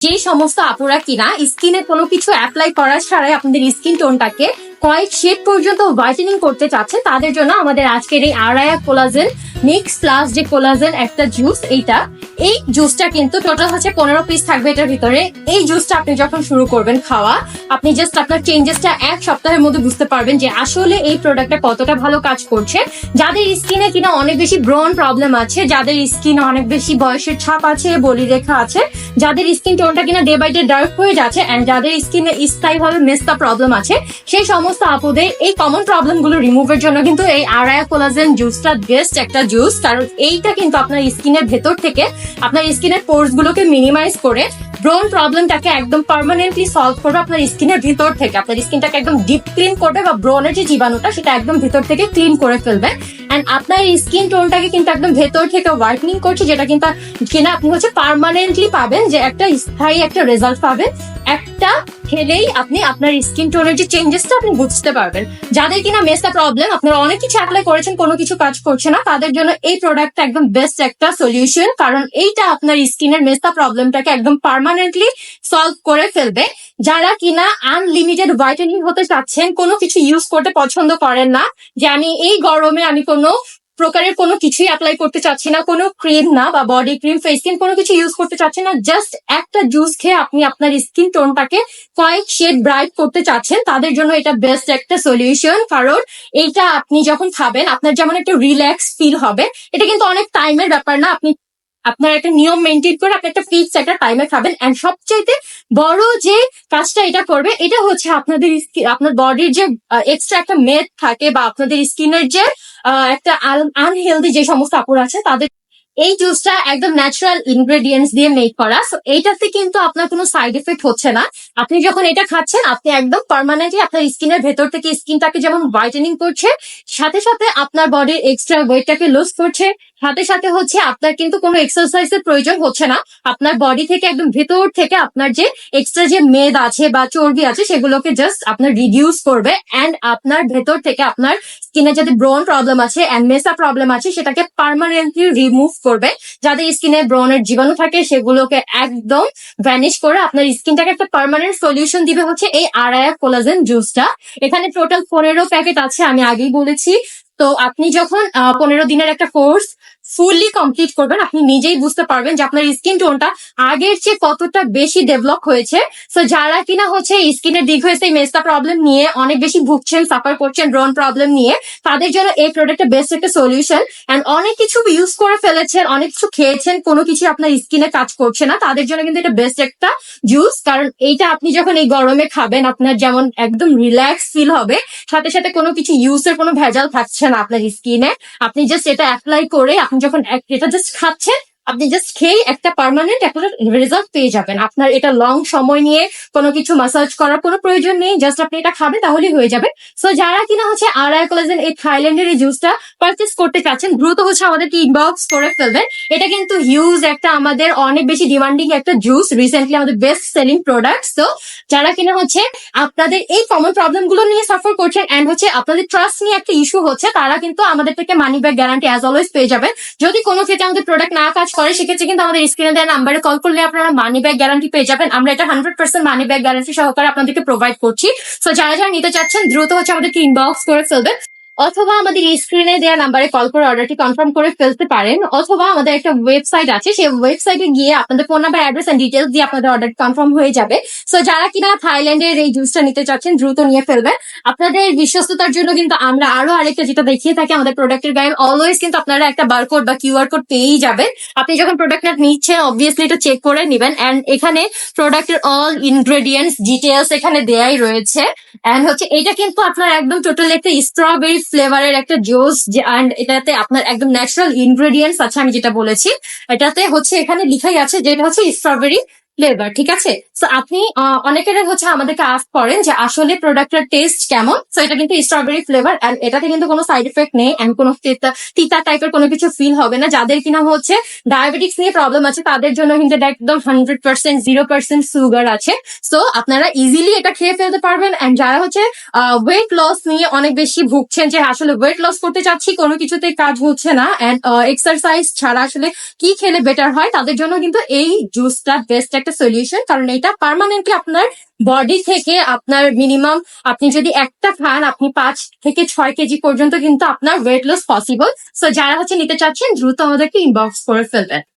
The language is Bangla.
যে সমস্ত আপুরা কিনা স্কিনে কোনো কিছু অ্যাপ্লাই করার ছাড়াই আপনাদের স্কিন টোনটাকে কয়েক শেড পর্যন্ত হোয়াইটেনিং করতে চাচ্ছে, তাদের জন্য আমাদের আজকের এই আড়ায়া কোলাজেন মিক্স প্লাস যে কোলাজেন একটা জুস এইটা এই জুসটা কিন্তু টোটাল হচ্ছে পনেরো পিস থাকবে এটার ভিতরে। এই জুসটা আপনি যখন শুরু করবেন খাওয়া, আপনি জাস্ট আপনার চেঞ্জেসটা এক সপ্তাহের মধ্যে বুঝতে পারবেন যে আসলে এই প্রোডাক্টটা কতটা ভালো কাজ করছে। যাদের স্কিনে কিনা অনেক বেশি ব্রন প্রবলেম আছে, যাদের স্কিনে অনেক বেশি বয়সের ছাপ আছে বলি রেখা আছে, যাদের স্কিন টোনটা কিনা ডে বাই ডে ডার্ক হয়ে যাচ্ছে এন্ড যাদের স্কিনে স্থায়ীভাবে মেস্তা প্রবলেম আছে, সেই সমস্ত আপুদের এই কমন প্রবলেমগুলো রিমুভের জন্য কিন্তু এই আড়ায়া কোলাজেন জুসটা বেস্ট একটা জুস কারণ এইটা কিন্তু আপনার স্কিনের ভেতর থেকে আপনার স্কিনের পোর্স গুলোকে মিনিমাইজ করে ব্রোন প্রবলেমটাকে একদম পার্মানেন্টলি সলভ করবে আপনার স্কিনের ভিতর থেকে। আপনার স্কিনটাকে একদম ডিপ ক্লিন করবে বা ব্রোনের যে জীবাণুটা, সেটা একদম ভিতর থেকে ক্লিন করে ফেলবে। অ্যান্ড আপনার স্কিন টোনটাকে কিন্তু একদম ভেতর থেকে হোয়াইটনিং করছে, যেটা কিন্তু কিনা, আপনি হচ্ছে পার্মানেন্টলি পাবেন যে একটা স্থায়ী একটা রেজাল্ট পাবেন। একটা খেলেই আপনি আপনার স্কিন টোনের যে চেঞ্জেসটা আপনি বুঝতে পারবেন। যাদের কিনা মেসা প্রবলেম আপনারা অনেক কিছু অ্যাপ্লাই করেছেন, কোনো কিছু কাজ করছে না, তাদের জন্য এই প্রোডাক্টটা একদম বেস্ট একটা সলিউশন কারণ এইটা আপনার স্কিনের মেসা প্রবলেমটাকে একদম পার্মানেন্টলি সলভ করে ফেলবে। যারা কিনা আনলিমিটেড হোয়াইটেনিং হতে চাচ্ছেন, কোনো কিছু ইউজ করতে পছন্দ করেন না, যে আমি এই গরমে আমি কোনো প্রকারের কোনো কিছুই অ্যাপ্লাই করতে চাচ্ছি না, কোনো ক্রিম না বা বডি ক্রিম ফেস ক্রিম কোনো কিছু ইউজ করতে চাচ্ছি না জাস্ট একটা জুস খেয়ে আপনি আপনার স্কিন টোনটাকে কয়েক শেড ব্রাইট করতে চাচ্ছেন, তাদের জন্য এটা বেস্ট একটা সলিউশন কারণ এইটা আপনি যখন খাবেন, আপনার যেমন একটা রিল্যাক্স ফিল হবে, এটা কিন্তু অনেক টাইমের ব্যাপার না, আপনি আপনার একটা নিয়ম মেনটেন করে আপনি একটা ফিক্স একটা টাইমে খাবেন এন্ড সবচাইতে বড় যে কাজটা এটা করবে, এটা হচ্ছে আপনাদের আপনার বডির যে এক্সট্রা একটা মেদ থাকে বা আপনাদের স্কিনের যে একটা আনহেলদি যে সমস্ত কাপড় আছে, তাদের এই জুসটা একদম ন্যাচারাল ইনগ্রেডিয়েন্টস দিয়ে মেক করা। সো এইটাতে কিন্তু আপনার কোনো সাইড এফেক্ট হচ্ছে না। আপনি যখন এটা খাচ্ছেন, আপনি একদম পার্মানেন্টলি আপনার স্কিনের ভেতর থেকে স্কিনটাকে যেমন হোয়াইটেনিং করছে, সাথে সাথে আপনার বডির এক্সট্রা ওয়েটটাকে লুজ করছে। সাথে সাথে হচ্ছে আপনার কিন্তু কোনো এক্সারসাইজের প্রয়োজন হচ্ছে না। আপনার বডি থেকে একদম ভেতর থেকে আপনার যে এক্সট্রা যে মেদ আছে বা চর্বি আছে, সেগুলোকে জাস্ট আপনার রিডিউস করবে অ্যান্ড আপনার ভেতর থেকে আপনার স্কিনে যাতে ব্রন প্রবলেম আছে এন্ড মেসা প্রবলেম আছে, সেটাকে পার্মানেন্টলি রিমুভ করবে। যাদের স্কিনে ব্রনের জীবাণু থাকে, সেগুলোকে একদম ভ্যানিশ করে আপনার স্কিনটাকে একটা পার্মানেন্ট সলিউশন দিবে হচ্ছে এই আড়ায়া কোলাজেন জুসটা এখানে টোটাল পনেরো প্যাকেট আছে, আমি আগেই বলেছি। তো আপনি যখন পনেরো দিনের একটা কোর্স ফুললি কমপ্লিট করবেন। আপনি নিজেই বুঝতে পারবেন যে আপনার স্কিন টোনটা আগের চেয়ে কতটা বেশি ডেভেলপ হয়েছে। তো যারা কিনা হচ্ছে স্কিনের হয়েছে এই মেস্তা প্রবলেম নিয়ে অনেক বেশি ভুগছেন সাফার করছেন ব্রন প্রবলেম নিয়ে, তাদের জন্য এই প্রোডাক্টটা বেস্ট একটা সলিউশন এন্ড অনেক কিছু ইউজ করে ফেলেছেন, অনেক কিছু খেয়েছেন, কোনো কিছু আপনার স্কিনে কাজ করছে না। তাদের জন্য কিন্তু এটা বেস্ট একটা জুস কারণ এইটা আপনি যখন এই গরমে খাবেন, আপনার যেমন একদম রিল্যাক্স ফিল হবে, সাথে সাথে কোনো কিছু ইউজের কোনো ভেজাল থাকছে না আপনার স্কিনে আপনি জাস্ট এটা অ্যাপ্লাই করে আপনি যখন এটা জাস্ট খাচ্ছেন আপনি জাস্ট খেয়ে একটা পার্মানেন্ট একটা রেজাল্ট পেয়ে যাবেন। আপনার এটা লং সময় নিয়ে কোনো কিছু মাসাজ করার কোনো প্রয়োজন নেই জাস্ট আপনি এটা খাবেন তাহলেই হয়ে যাবে। সো যারা কিনা হচ্ছে আড়াই কোলাজেন এই থাইল্যান্ডের এই জুসটা পারচেস করতে চাচ্ছেন, দ্রুত হচ্ছে আমাদেরকে ইনবক্স করে ফেলবেন। এটা কিন্তু হিউজ একটা আমাদের অনেক বেশি ডিমান্ডিং একটা জুস রিসেন্টলি আমাদের বেস্ট সেলিং প্রোডাক্ট তো যারা কিনা হচ্ছে আপনাদের এই কমন প্রবলেমগুলো নিয়ে সাফার করছেন এন্ড হচ্ছে আপনাদের ট্রাস্ট নিয়ে একটা ইস্যু হচ্ছে, তারা কিন্তু আমাদের থেকে money back guarantee as always পেয়ে যাবেন। যদি কোনো ক্ষেত্রে আমাদের প্রোডাক্ট না কাজ করে সেক্ষেত্রে কিন্তু আমাদের স্ক্রিনে দেওয়া নাম্বারে কল করলে আপনারা মানি ব্যাগ গ্যারান্টি পেয়ে যাবেন। আমরা এটা hundred percent money back guarantee সহকারে আপনাদেরকে প্রোভাইড করছি। সো যারা যারা নিতে চাচ্ছেন, দ্রুত হচ্ছে আমাদেরকে ইনবক্স করে ফেলবেন। অথবা আমাদের স্ক্রিনে দেওয়া নাম্বারে কল করে অর্ডারটি কনফার্ম করে ফেলতে পারেন, অথবা আমাদের একটা ওয়েবসাইট আছে, সেই ওয়েবসাইটে গিয়ে আপনাদের phone number address and details দিয়ে আপনাদের অর্ডার কনফার্ম হয়ে যাবে। সো যারা কিনা থাইল্যান্ডের এই জুসটা নিতে চাচ্ছেন, দ্রুত নিয়ে ফেলবেন। আপনাদের বিশ্বস্ততার জন্য কিন্তু আমরা আরও আরেকটা যেটা দেখিয়ে থাকি আমাদের প্রোডাক্টের গায়ে অলওয়েজ কিন্তু আপনারা একটা বারকোড বা কিউআর কোড পেয়েই যাবেন। আপনি যখন প্রোডাক্টটা নিচ্ছেন অবভিয়াসলি এটা চেক করে নেবেন। এন্ড এখানে প্রোডাক্টের অল ইনগ্রেডিয়েন্টস ডিটেলস এখানে দেয়াই রয়েছে। এন্ড হচ্ছে, এটা কিন্তু আপনার একদম টোটাল একটা স্ট্রবেরি ফ্লেভারের একটা জোস অ্যান্ড এটাতে আপনার একদম ন্যাচারাল ইনগ্রেডিয়েন্টস আছে, আমি যেটা বলেছি। এটাতে হচ্ছে এখানে লিখাই আছে যেটা হচ্ছে স্ট্রবেরি ফ্লেভার ঠিক আছে? তো আপনি অনেকের হচ্ছে আমাদেরকে আস্ক করেন যে আসলে প্রোডাক্টের টেস্ট কেমন? তো এটা কিন্তু স্ট্রবেরি ফ্লেভার এন্ড এটাতে কিন্তু কোনো সাইড এফেক্ট নেই এন্ড কোনো তিতা টাইপের কোনো কিছু ফিল হবে না। যাদের কিনা হচ্ছে ডায়াবেটিক্স নিয়ে প্রবলেম আছে, তাদের জন্য কিন্তু এটা একদম hundred percent zero percent sugar আছে। সো আপনারা ইজিলি এটা খেয়ে ফেলতে পারবেন এন্ড যারা হচ্ছে ওয়েট লস নিয়ে অনেক বেশি ভুগছেন যে আসলে ওয়েট লস করতে চাচ্ছি, কোনো কিছুতে কাজ হচ্ছে না এন্ড এক্সারসাইজ ছাড়া আসলে কি খেলে বেটার হয়, তাদের জন্য কিন্তু এই জুসটা বেস্ট একটা সলিউশন কারণ এটা পারমানেন্টলি আপনার বডি থেকে আপনার মিনিমাম আপনি যদি একটা খান, আপনি পাঁচ থেকে ছয় কেজি পর্যন্ত কিন্তু আপনার ওয়েট লস পসিবল সো যারা হচ্ছে নিতে চাচ্ছেন, দ্রুত আমাদেরকে ইনবক্স করে ফেলবেন।